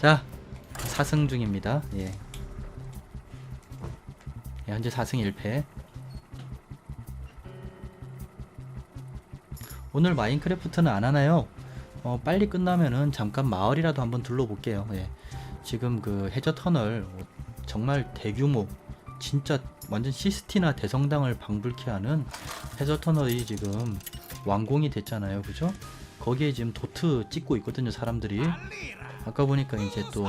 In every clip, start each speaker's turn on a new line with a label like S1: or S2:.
S1: 자 4승 중입니다 예. 예, 현재 4승 1패 오늘 마인크래프트는 안 하나요? 어, 빨리 끝나면은 잠깐 마을이라도 한번 둘러볼게요 예. 지금 그 해저 터널 어, 정말 대규모 진짜 완전 시스티나 대성당을 방불케 하는 해저 터널이 지금 완공이 됐잖아요 그죠? 거기에 지금 도트 찍고 있거든요 사람들이. 아까 보니까 이제 또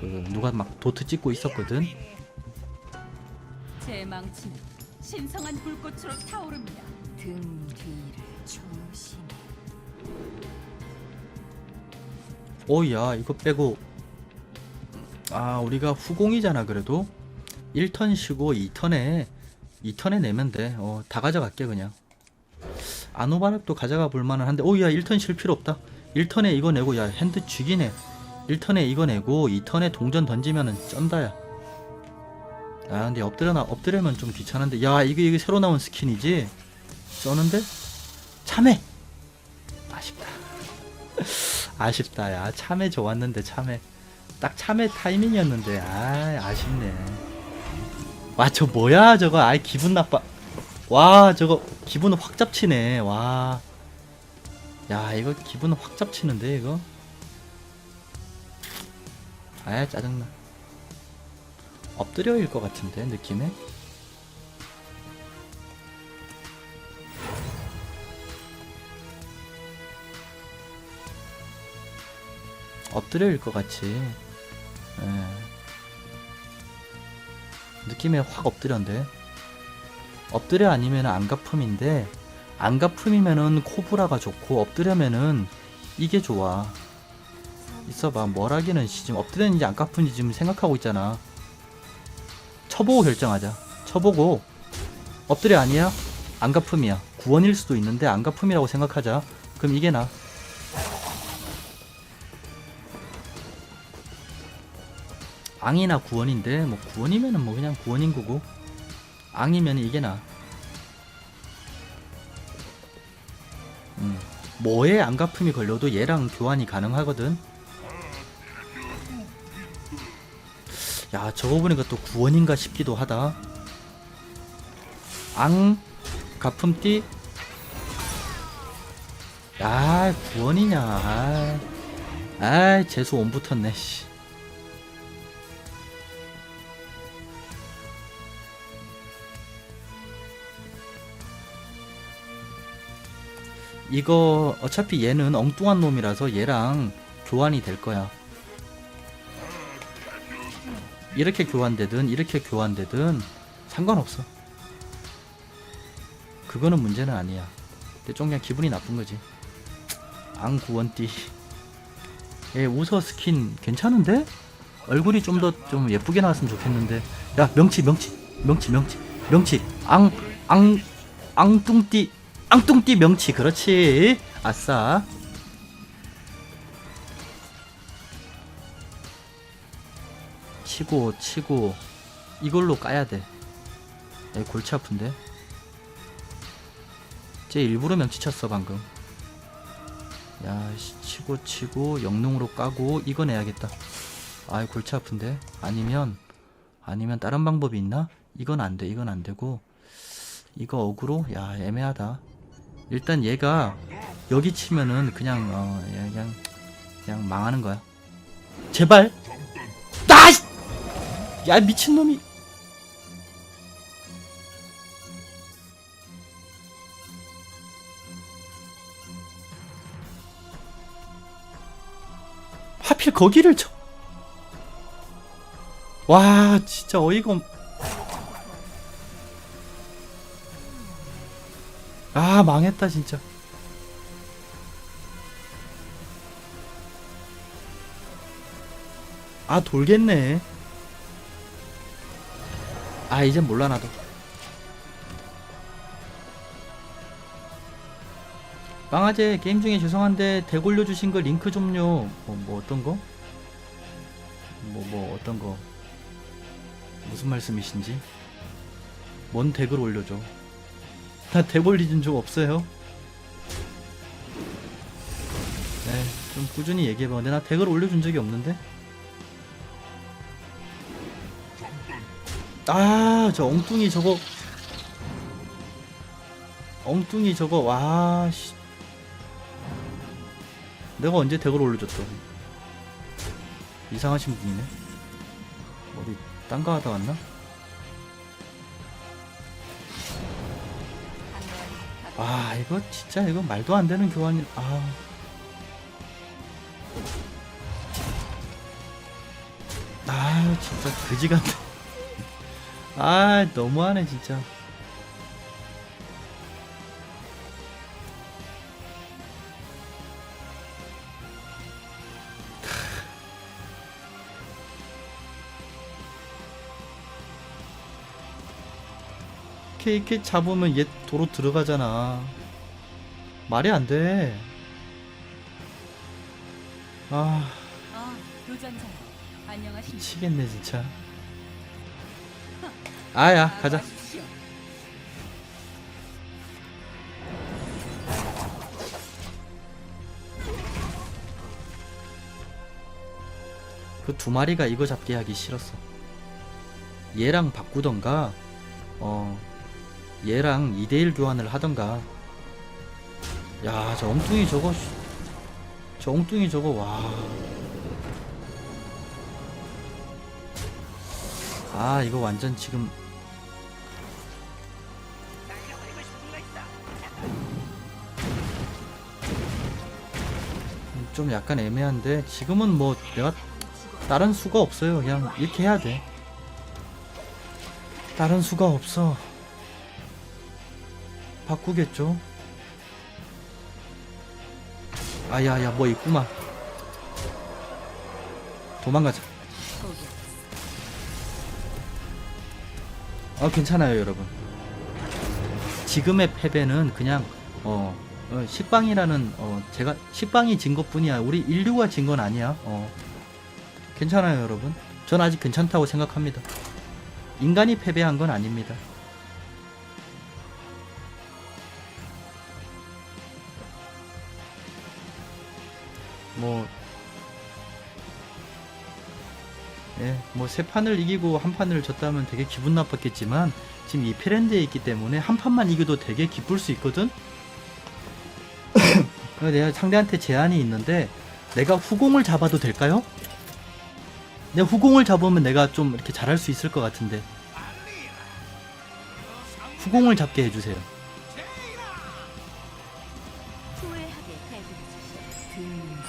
S1: 그 누가 막 도트 찍고 있었거든.
S2: 제 망치는 신성한 불꽃으로 타오릅니다.
S3: 등 뒤를 조심해.
S1: 오야 이거 빼고. 아 우리가 후공이잖아 그래도. 1턴 쉬고 2턴에 2턴에 내면 돼어다 가져갈게 그냥 아노바락도 가져가 볼 만은 한데 오야 1턴 쉴 필요 없다. 1턴에 이거 내고 야 핸드 쥐기네. 1턴에 이거 내고 2턴에 동전 던지면은 쩐다야. 아 근데 엎드려나 엎드려면 좀 귀찮은데. 야 이거 이거 새로 나온 스킨이지? 써는데? 참해! 아쉽다. 아쉽다 야. 참외 좋았는데 참외 딱 참외 타이밍이었는데 아 아쉽네. 와 저 뭐야 저거? 아이 기분 나빠 와 저거 기분 확 잡치네. 와 야 이거 기분 확 잡치는데 이거? 아 짜증나. 엎드려일 것 같은데 느낌에? 엎드려일 것 같이. 예. 느낌에 확 엎드려인데 엎드려 아니면 안가품인데 안가품이면은 코브라가 좋고 엎드려면은 이게 좋아. 있어봐. 씨, 지금 엎드렸는지 안가품인지 지금 생각하고 있잖아. 쳐보고 결정하자. 쳐보고. 엎드려 아니야? 안가품이야. 구원일 수도 있는데 안가품이라고 생각하자. 그럼 이게 나. 앙이나 구원인데 뭐 구원이면은 뭐 그냥 구원인 거고 앙이면 이게 나. 음. 뭐에 안가품이 걸려도 얘랑 교환이 가능하거든. 야 저거 보니까 또 구원인가 싶기도 하다. 앙 가품띠. 야 구원이냐. 아, 아 재수 온 붙었네. 씨. 이거 어차피 얘는 엉뚱한 놈이라서 얘랑 교환이 될 거야. 이렇게 교환되든 이렇게 교환되든 상관없어. 그거는 문제는 아니야. 근데 좀 그냥 기분이 나쁜 거지. 앙구원띠. 얘 우서 스킨 괜찮은데? 얼굴이 좀 더좀 예쁘게 나왔으면 좋겠는데. 야 명치 명치 명치 명치 명치 앙 앙 앙뚱띠 앙뚱띠 명치 그렇지. 아싸. 치고 치고. 이걸로 까야 돼. 야, 골치 아픈데. 쟤 일부러 명치 쳤어 방금. 야 씨, 치고 치고 영능으로 까고 이거 내야겠다. 아이 골치 아픈데. 아니면 아니면 다른 방법이 있나? 이건 안 돼 이건 안 되고. 이거 어그로? 야 애매하다 일단 얘가 여기 치면은 그냥 어얘 그냥 그냥 망하는 거야. 제발. 나! 씨! 야 미친 놈이. 하필 거기를 쳐. 와 진짜 어이가 없. 망했다 진짜. 아 돌겠네. 아 이젠 몰라 나도. 망아제 게임 중에 죄송한데 덱 올려주신 거 링크 좀요. 뭐, 뭐 어떤 거? 뭐뭐 어떤 거? 무슨 말씀이신지? 뭔 덱을 올려줘 나 데볼리진 적 없어요. 네, 좀 꾸준히 얘기해봐. 근데 나 덱을 올려준 적이 없는데? 아, 저 엉뚱이 저거. 엉뚱이 저거, 와, 씨. 내가 언제 덱을 올려줬어? 이상하신 분이네. 어디, 딴가 하다 왔나? 아, 이거 진짜 이거 말도 안 되는 교환이, 아. 아, 진짜 그지 같네. 아, 너무하네, 진짜. 이렇게, 이렇게 잡으면 얘 도로 들어가잖아. 말이 안 돼. 아,
S2: 아. 안녕하십니까.
S1: 미치겠네, 진짜. 아야, 가자. 그 두 마리가 이거 잡게 하기 싫었어. 얘랑 바꾸던가, 어, 얘랑 2대1 교환을 하던가. 야, 저 엉뚱이 저거, 씨. 저 엉뚱이 저거, 와. 아, 이거 완전 지금. 음, 좀 약간 애매한데, 지금은 뭐 내가 다른 수가 없어요. 그냥 이렇게 해야 돼. 다른 수가 없어. 바꾸겠죠. 아야야 뭐 있구만. 도망가자. 어 괜찮아요 여러분. 지금의 패배는 그냥 어, 어, 식빵이라는 어 제가 식빵이 진 것뿐이야. 우리 인류가 진 건 아니야. 어 괜찮아요 여러분. 전 아직 괜찮다고 생각합니다. 인간이 패배한 건 아닙니다. 뭐, 예, 뭐 세 판을 이기고 한 판을 졌다면 되게 기분 나빴겠지만 지금 이 피렌드에 있기 때문에 한 판만 이겨도 되게 기쁠 수 있거든. 내가 상대한테 제한이 있는데 내가 후공을 잡아도 될까요? 내 후공을 잡으면 내가 좀 이렇게 잘할 수 있을 것 같은데 후공을 잡게 해주세요.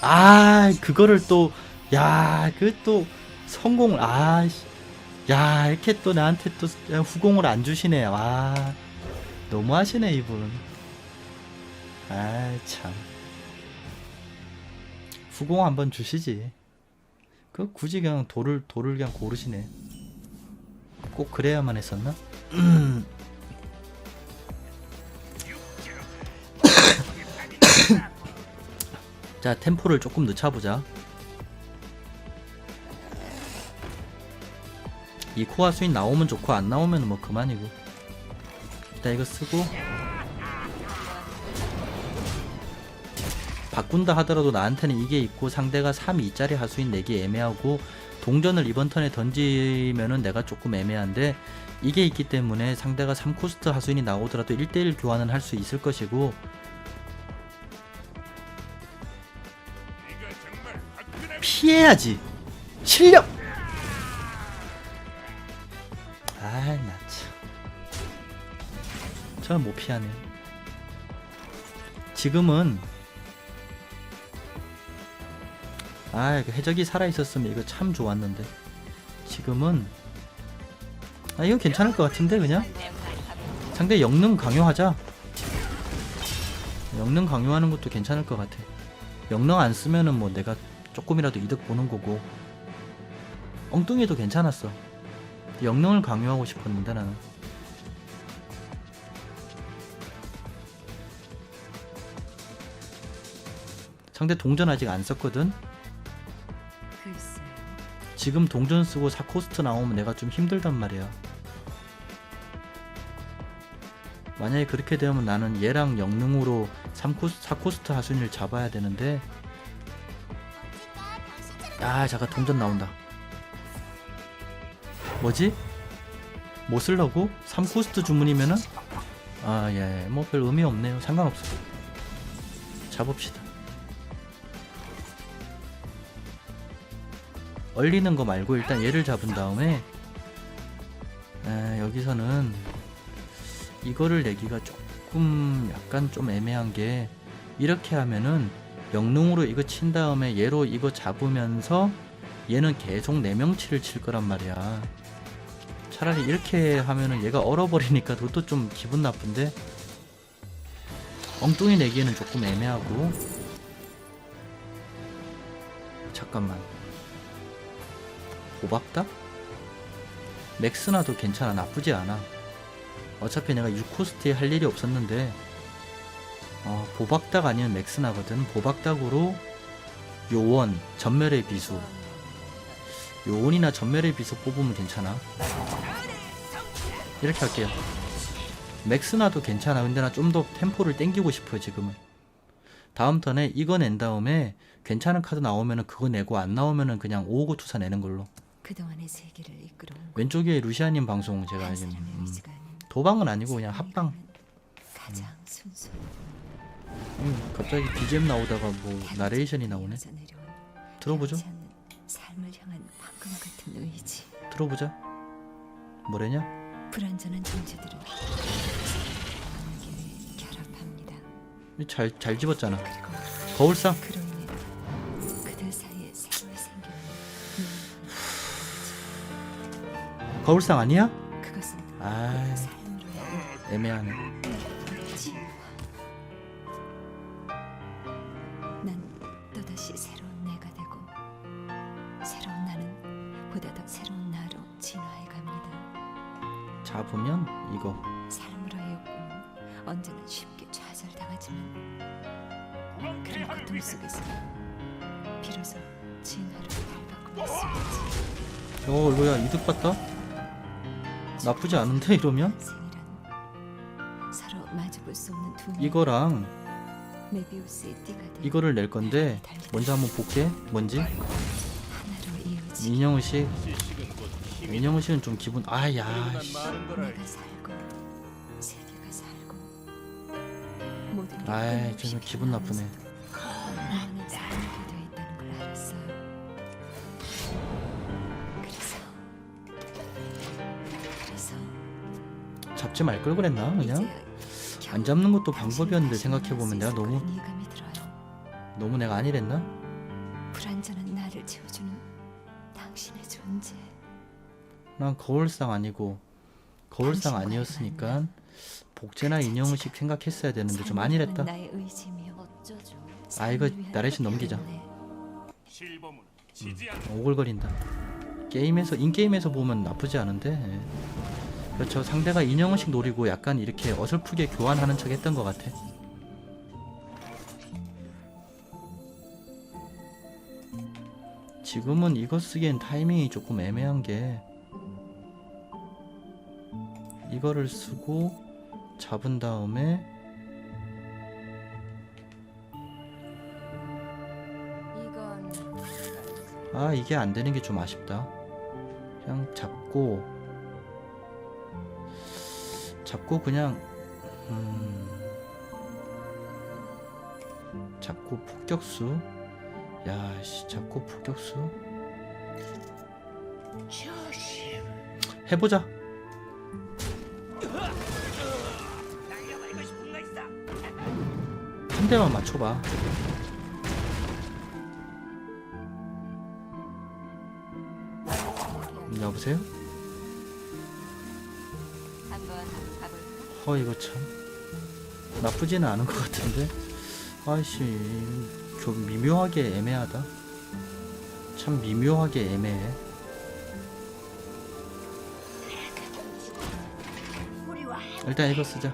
S1: 아 그거를 또 야 그 또 성공을 아 야 이렇게 또 나한테 또 후공을 안 주시네. 와 너무하시네 이분. 아 참. 후공 한번 주시지. 그 굳이 그냥 돌을 돌을 그냥 고르시네. 꼭 그래야만 했었나 자 템포를 조금 늦춰보자. 이 코어 수인 나오면 좋고 안 나오면 뭐 그만이고. 일단 이거 쓰고. 바꾼다 하더라도 나한테는 이게 있고 상대가 3, 2짜리 하수인 내기 애매하고 동전을 이번 턴에 던지면은 내가 조금 애매한데 이게 있기 때문에 상대가 3코스트 하수인이 나오더라도 1대1 교환은 할 수 있을 것이고 피해야지. 실력. 아이 나참. 저는 못 피하네. 지금은 아 해적이 살아 있었으면 이거 참 좋았는데. 지금은 아 이거 괜찮을 것 같은데 그냥? 상대 영능 강요하자. 영능 강요하는 것도 괜찮을 것 같아. 영능 안 쓰면은 뭐 내가 조금이라도 이득 보는 거고. 엉뚱이도 괜찮았어. 영능을 강요하고 싶었는데 나는. 상대 동전 아직 안 썼거든. 지금 동전 쓰고 4코스트 나오면 내가 좀 힘들단 말이야. 만약에 그렇게 되면 나는 얘랑 영능으로 3코스, 4코스트 하순위를 잡아야 되는데 아 잠깐 동전 나온다. 뭐지? 뭐 쓰려고? 3코스트 주문이면은? 아예뭐 별 의미 없네요. 상관없어 잡읍시다. 얼리는 거 말고 일단 얘를 잡은 다음에 에, 여기서는 이거를 내기가 조금 약간 좀 애매한 게 이렇게 하면은 영능으로 이거 친 다음에 얘로 이거 잡으면서 얘는 계속 내명치를 칠 거란 말이야. 차라리 이렇게 하면은 얘가 얼어버리니까 그것도 좀 기분 나쁜데? 엉뚱이 내기에는 조금 애매하고. 잠깐만. 호박닭? 맥스나도 괜찮아. 나쁘지 않아. 어차피 내가 6코스트에 할 일이 없었는데 어, 보박닭 아니면 맥스나거든. 보박닭으로 요원 전멸의 비수. 요원이나 전멸의 비수 뽑으면 괜찮아. 이렇게 할게요. 맥스나도 괜찮아. 근데 나 좀 더 템포를 땡기고 싶어요 지금은. 다음 턴에 이거 낸 다음에 괜찮은 카드 나오면은 그거 내고 안 나오면은 그냥 559 투사 내는 걸로.
S3: 그동안의 세계를 이끌어온
S1: 왼쪽에 루시아님 방송 제가
S3: 한
S1: 지금 음, 도방은 아니고 그냥 합방.
S3: 가장 순수
S1: 음, 갑자기 BGM 나오다가 뭐 나레이션이 나오네? 들어보죠.
S3: 삶을 향한 황금 같은 의지
S1: 들어보자. 뭐래냐?
S3: 불완전한 존재들은 결합합니다.
S1: 잘, 잘 집었잖아. 거울상. 거울상 아니야? 아 애매하네 어 이거야 이득 봤다 나쁘지 않은데 이러면 이거랑 이거를 낼 건데 먼저 한번 볼게
S3: 뭔지
S1: 민영우 씨 민영우 씨는 좀 기분 아야 아이 좀 기분 나쁘네 잡지 말 걸 그랬나 그냥 안 잡는 것도 방법이었는데
S3: 다시
S1: 생각해 보면
S3: 만날
S1: 내가 너무. 너무 내가 아니랬나
S3: 불완전한 나를 채워주는 당신의 존재.
S1: 난 거울상 아니고 거울상 아니었으니까 복제나 인형식 생각했어야 되는데 좀 아니랬다. 아, 이거 나레이션 넘기자.
S4: 않
S1: 오글거린다. 게임에서 인게임에서 보면 나쁘지 않은데 예. 그렇죠 상대가 인형식 노리고 약간 이렇게 어설프게 교환하는 척 했던 것 같아. 지금은 이거 쓰기엔 타이밍이 조금 애매한 게 이거를 쓰고 잡은 다음에 아 이게 안 되는 게 좀 아쉽다. 그냥 잡고 잡고 그냥 음 잡고 폭격수 야씨 잡고 폭격수 해보자. 한 대만 맞춰봐. 여보세요? 어 이거 참. 나쁘지는 않은 것 같은데? 아이씨 좀 미묘하게 애매하다. 참 미묘하게 애매해. 일단 이거 쓰자.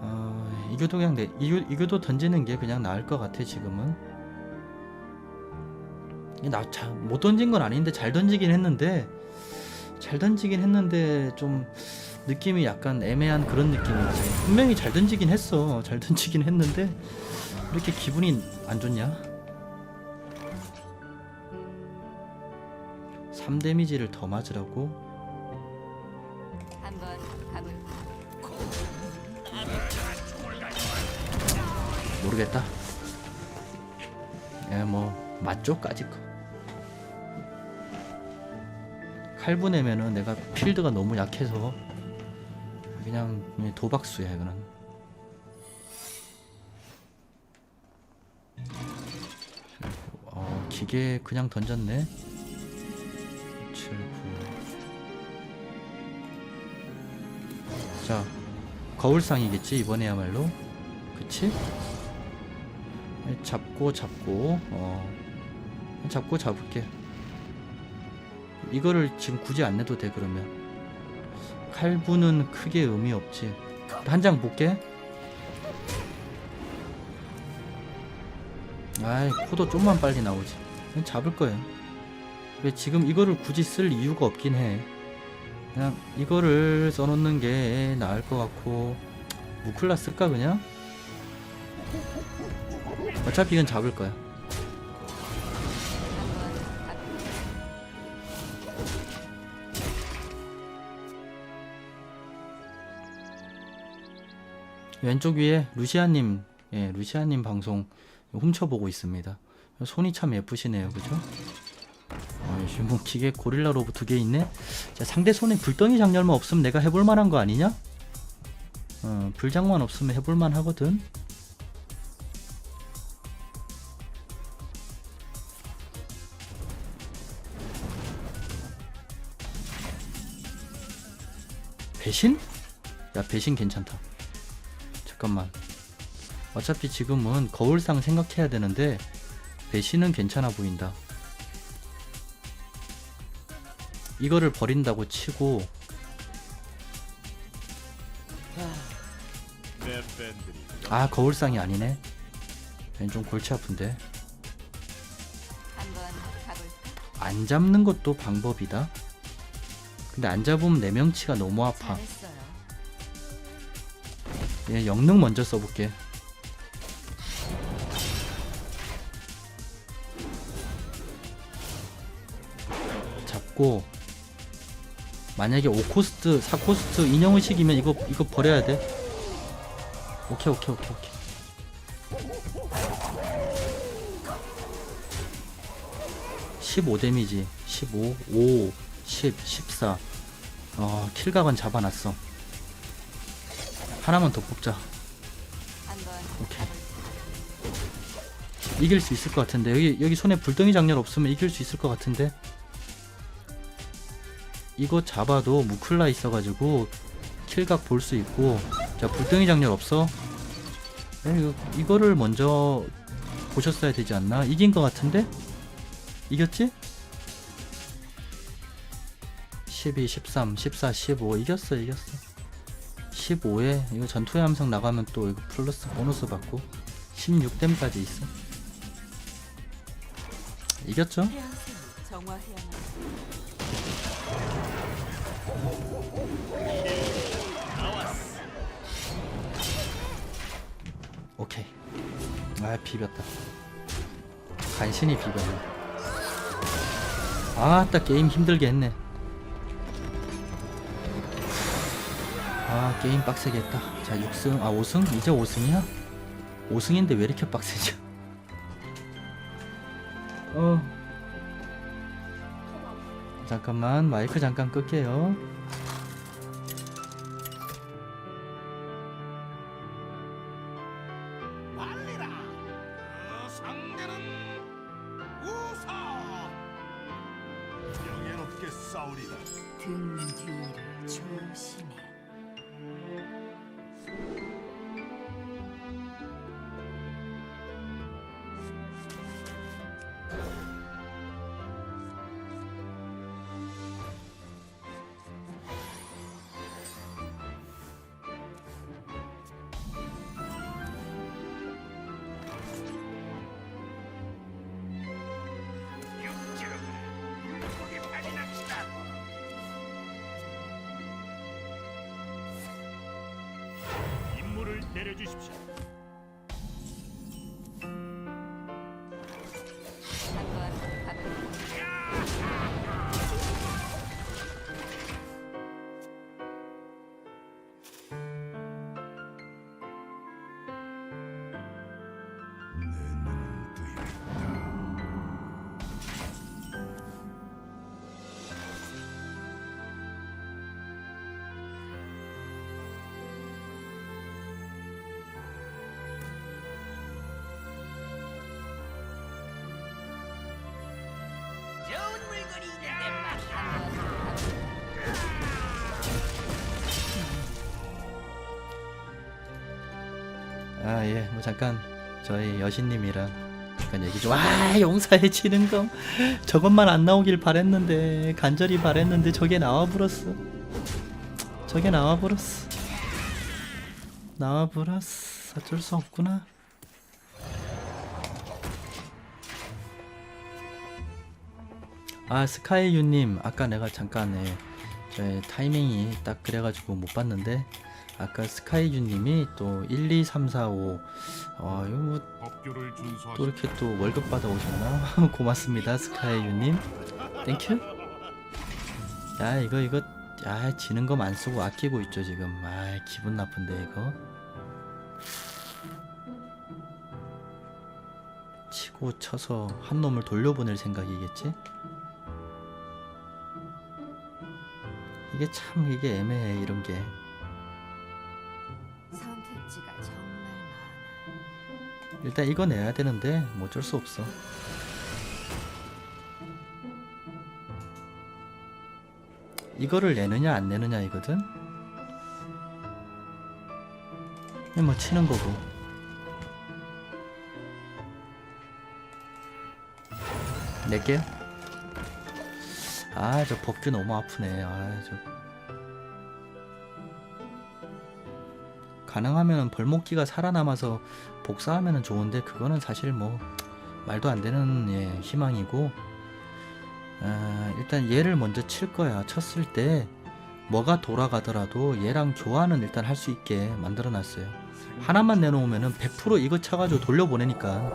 S1: 어, 이교도 그냥 내 이교, 이교도 던지는 게 그냥 나을 것 같아 지금은. 나못 던진 건 아닌데 잘 던지긴 했는데 잘 던지긴 했는데 좀 느낌이 약간 애매한 그런 느낌이지. 분명히 잘 던지긴 했어. 잘 던지긴 했는데 왜 이렇게 기분이 안 좋냐? 3 데미지를 더 맞으라고? 모르겠다. 예, 뭐 맞죠까지 거. 칼부 내면은 내가 필드가 너무 약해서 그냥 도박수야 이거는. 어, 기계 그냥 던졌네. 7, 9. 자, 거울상이겠지 이번에야말로. 그치? 잡고 잡고 어 잡고 잡을게 이거를 지금 굳이 안 내도 돼 그러면 칼부는 크게 의미 없지. 한 장 볼게. 아이 코도 좀만 빨리 나오지. 그냥 잡을 거예요 왜 지금 이거를 굳이 쓸 이유가 없긴 해. 그냥 이거를 써놓는 게 나을 것 같고. 무클라 쓸까 그냥? 어차피 이건 잡을 거야. 왼쪽 위에 루시아님, 예, 루시아님 방송 훔쳐보고 있습니다. 손이 참 예쁘시네요, 그죠? 아이씨, 뭐 기계 고릴라 로봇 두개 있네. 자, 상대 손에 불덩이 장렬만 없으면 내가 해볼 만한 거 아니냐? 어, 불장만 없으면 해볼 만 하거든. 배신? 야 배신 괜찮다 잠깐만. 어차피 지금은 거울상 생각해야 되는데 배신은 괜찮아 보인다. 이거를 버린다고 치고. 아 거울상이 아니네. 왠좀 골치 아픈데? 안 잡는 것도 방법이다. 근데 안 잡으면 내 명치가 너무 아파. 얘 영능 먼저 써볼게. 잡고 만약에 5코스트, 4코스트 인형의식이면 이거 이거 버려야 돼. 오케이 오케이 오케이 오케이. (15) 데미지 (15) (5) (10) (14) 어 킬각은 잡아놨어 하나만 더 뽑자. 오케이. 이길 수 있을 것 같은데. 여기 여기 손에 불덩이 장렬 없으면 이길 수 있을 것 같은데. 이거 잡아도 무클라 있어가지고 킬각 볼 수 있고. 자 불덩이 장렬 없어. 에, 이거, 이거를 먼저 보셨어야 되지 않나? 이긴 것 같은데? 이겼지? 12, 13, 14, 15 이겼어 이겼어 15에 이거 전투의 함성 나가면 또 이거 플러스 보너스 받고 16댐까지 있어. 이겼죠? 오케이. 아 비볐다. 간신히 비볐네 아따 게임 힘들게 했네 아 게임 빡세게 했다 자 6승 아 5승? 이제 5승이야? 5승인데 왜 이렇게 빡세죠 어 잠깐만 마이크 잠깐 끌게요
S4: 내려주십시오
S1: 예, 뭐 잠깐 저희 여신님이랑 잠깐 얘기 좀. 아, 용사의 지는 거. 저것만 안 나오길 바랬는데 간절히 바랬는데 저게 나와 버렸어. 저게 나와 버렸어. 나와 버렸어. 어쩔 수 없구나. 아 스카이유님 아까 내가 잠깐 예, 제 타이밍이 딱 그래가지고 못 봤는데 아까 스카이유님이 또 1, 2, 3, 4, 5 어, 이거 뭐 또. 이렇게 또 월급 받아 오셨나? 고맙습니다 스카이유님 땡큐 야 이거 이거 야 지는 거만 쓰고 아끼고 있죠 지금 아 기분 나쁜데 이거 치고 쳐서 한 놈을 돌려보낼 생각이겠지? 이게 참 이게 애매해 이런 게 일단 이거 내야 되는데 뭐 어쩔 수 없어. 이거를 내느냐 안 내느냐 이거든? 이뭐 치는 거고. 낼게요. 아 저 법규 너무 아프네. 아저. 가능하면 벌목기가 살아남아서 복사하면 좋은데 그거는 사실 뭐 말도 안 되는 예, 희망이고 아, 일단 얘를 먼저 칠 거야. 쳤을 때 뭐가 돌아가더라도 얘랑 교환은 일단 할 수 있게 만들어 놨어요. 하나만 내놓으면은 100% 이거 쳐가지고 돌려보내니까.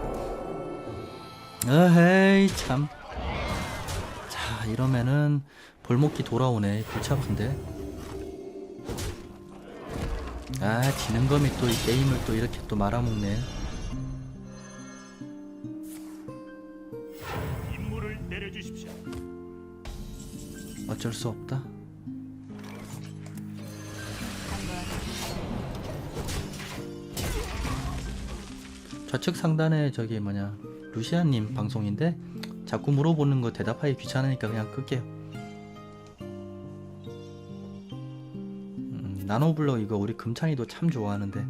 S1: 어헤이 참. 자 이러면은 벌목기 돌아오네. 골치 아픈데 아 지는 검이 또 이 게임을 또 이렇게 또 말아먹네.
S4: 임무를 내려주십시오.
S1: 어쩔 수 없다. 좌측 상단에 저기 뭐냐 루시아님 방송인데 자꾸 물어보는 거 대답하기 귀찮으니까 그냥 끌게요 나노블럭 이거 우리 금찬이도 참 좋아하는데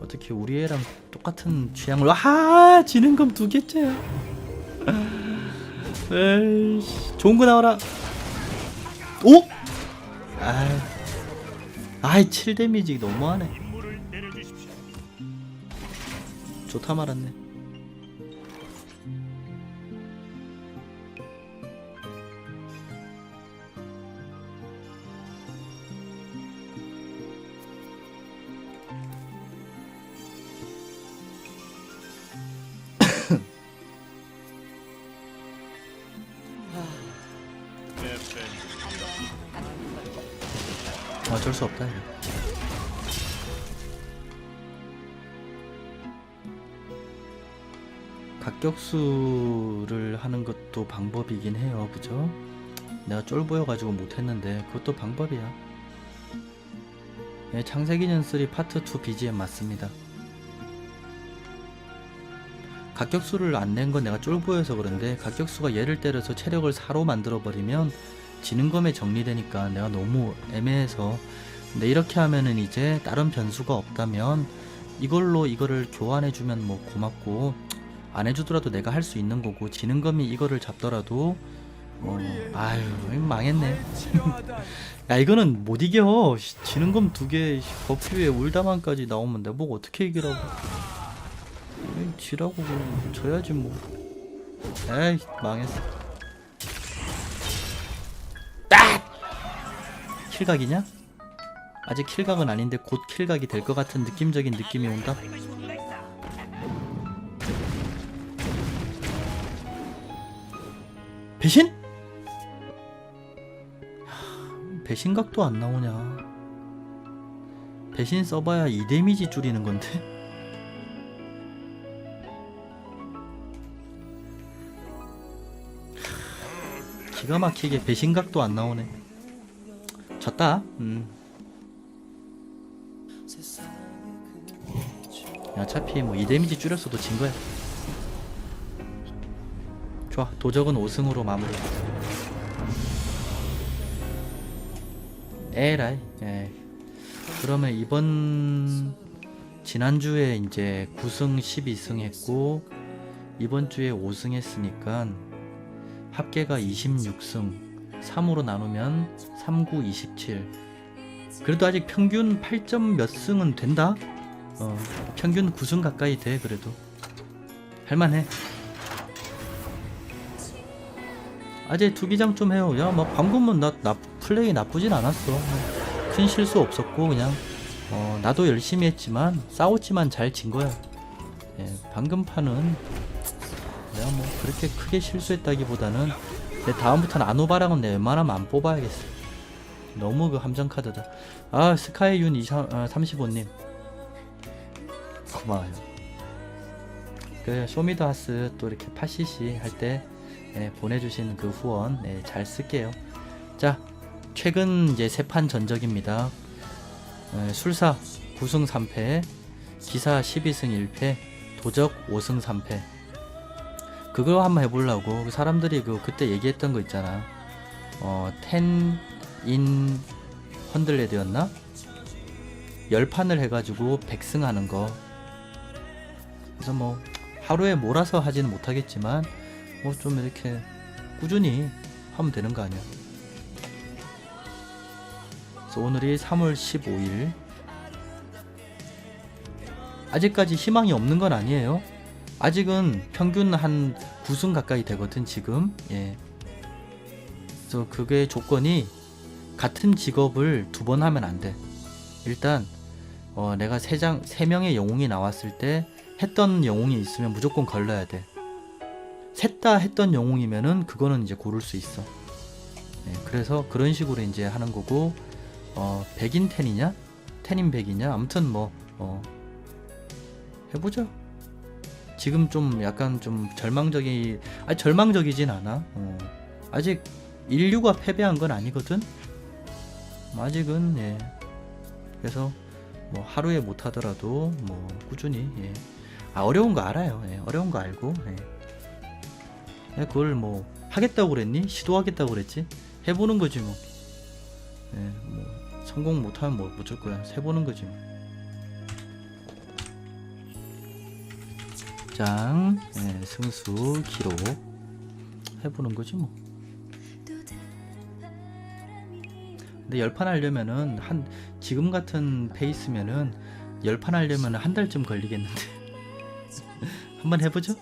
S1: 어떻게 우리 애랑 똑같은 취향을 아 지는 검두 개째야 에이씨 좋은 거 나와라 오? 아이 아이 7 데미지 너무하네. 좋다 말았네 수 없다 이거. 각격수를 하는 것도 방법이긴 해요 그죠? 내가 쫄 보여가지고 못했는데 그것도 방법이야 네, 창세기년 3 파트 2 BGM 맞습니다 각격수를 안 낸 건 내가 쫄 보여서 그런데 각격수가 얘를 때려서 체력을 4로 만들어 버리면 지는 검에 정리되니까 내가 너무 애매해서 근데 이렇게 하면은 이제 다른 변수가 없다면 이걸로 이거를 교환해 주면 뭐 고맙고 안 해주더라도 내가 할 수 있는 거고 지는 검이 이거를 잡더라도 뭐 아유 망했네. 야 이거는 못 이겨. 씨, 지는 검 두개 버프에 울다만까지 나오면 내가 뭐 어떻게 이기라고. 지라고 그냥 져야지 뭐. 에이 망했어. 킬각이냐? 아직 킬각은 아닌데 곧 킬각이 될 것 같은 느낌적인 느낌이 온다. 배신? 하, 배신각도 안 나오냐? 배신 써봐야 2 데미지 줄이는 건데. 하, 기가 막히게 배신각도 안 나오네. 졌다. 음. 어차피 뭐 2데미지 줄였어도 진 거야. 좋아. 도적은 5승으로 마무리. 에라이. 에이. 그러면 이번 지난주에 이제 9승 12승 했고 이번 주에 5승 했으니까 합계가 26승 3으로 나누면 39 27 그래도 아직 평균 8점 몇 승은 된다? 어, 평균 9승 가까이 돼 그래도. 할만해. 아재 투기장 좀 해요. 야뭐 방금은 나, 나 플레이 나쁘진 않았어. 뭐큰 실수 없었고 그냥. 어, 나도 열심히 했지만 싸웠지만 잘 진 거야. 예, 방금 판은 내가 뭐 그렇게 크게 실수했다기보다는 내 다음부터는 아노바랑은 내 웬만하면 안 뽑아야겠어. 너무 그 함정 카드다. 아 스카이 윤 35님 고마워요. 그 쇼미더하스 또 이렇게 8cc 할때 예, 보내주신 그 후원 예, 잘 쓸게요. 자 최근 이제 세판 전적입니다. 예, 술사 9승 3패 기사 12승 1패 도적 5승 3패. 그거 한번 해보려고 그 사람들이 그 그때 얘기했던 거 있잖아. 어 텐인 헌들레드였나? 10판을 해가지고 100승 하는 거 그래서 뭐 하루에 몰아서 하지는 못하겠지만 뭐 좀 이렇게 꾸준히 하면 되는 거 아니야. 그래서 오늘이 3월 15일. 아직까지 희망이 없는 건 아니에요. 아직은 평균 한 9승 가까이 되거든 지금. 예. 그래서 그게 조건이 같은 직업을 두 번 하면 안 돼. 일단 어, 내가 세장 세 명의 영웅이 나왔을 때 했던 영웅이 있으면 무조건 걸러야 돼. 셋 다 했던 영웅이면은 그거는 이제 고를 수 있어. 예, 그래서 그런 식으로 이제 하는 거고 어, 백인 텐이냐? 텐인 백이냐? 아무튼 뭐 어, 해보죠. 지금 좀 약간 좀 절망적이 아 절망적이진 않아. 어, 아직 인류가 패배한 건 아니거든. 뭐 아직은 예. 그래서 뭐 하루에 못 하더라도 뭐 꾸준히 예. 아 어려운 거 알아요. 예. 어려운 거 알고 예. 예, 그걸 뭐 하겠다고 그랬니? 시도하겠다고 그랬지? 해보는 거지 뭐. 예, 뭐 성공 못하면 뭐 어쩔 거야. 해보는 거지 뭐. 장, 예, 승수, 기록 해보는 거지 뭐. 근데 열판 하려면은 한 지금 같은 페이스면은 열판 하려면 한 달쯤 걸리겠는데 한번 해보죠.